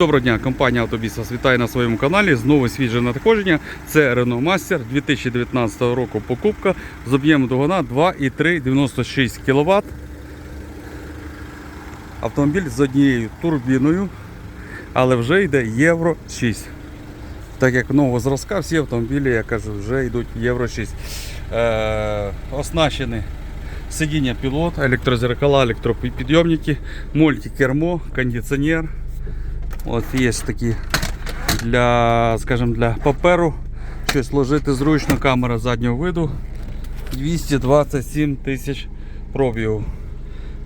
Доброго дня, компанія Автобіс вас вітає на своєму каналі. Знову свіже надходження. Це Renault Master 2019 року покупка з об'ємом двигуна 2,3 96 кВт. Автомобіль з однією турбіною, але вже йде Євро 6. Так як нового зразка, всі автомобілі, я кажу, вже йдуть Євро 6. Е, оснащені сидіння пілот, електрозеркала, електропідйомники, мультикермо, кондиціонер. От є такі для, скажімо, для паперу. Щось ложити зручно, камера заднього виду. 227 тисяч пробігу.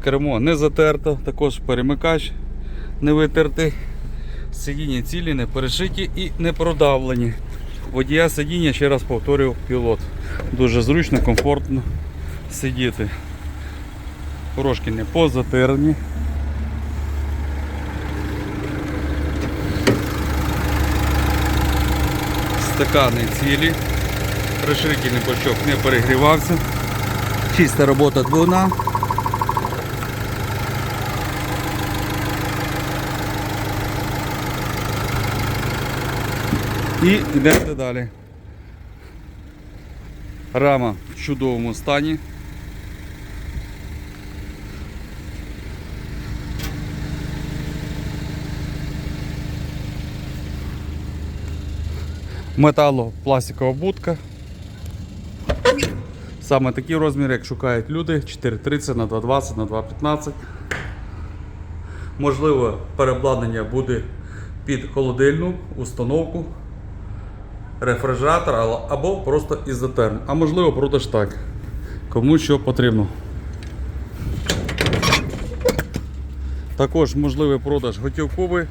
Кермо не затерто, також перемикач не витертий. Сидіння цілі, не перешиті і не продавлені. Водія сидіння, ще раз повторюю, пілот. Дуже зручно, комфортно сидіти. Порошки не позатерні. Стакани цілі, розширительний бачок не перегрівався. Чиста робота двигуна. І йдемо далі. Рама в чудовому стані. Металопластикова будка. Саме такі розміри, як шукають люди, 4,30 на 2,20 на 2,15. Можливо, переобладнання буде під холодильну установку, рефрижератор або просто ізотерм. А можливо, продаж так. Кому що потрібно. Також можливий продаж готівковий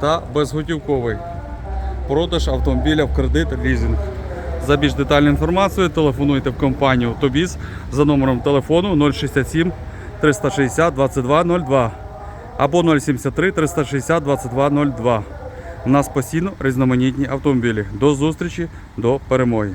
та безготівковий продаж автомобіля в кредит лізинг. За більш детальну інформацію телефонуйте в компанію Тобіс за номером телефону 067 360 2202 або 073 360 2202. У нас постійно різноманітні автомобілі. До зустрічі, до перемоги.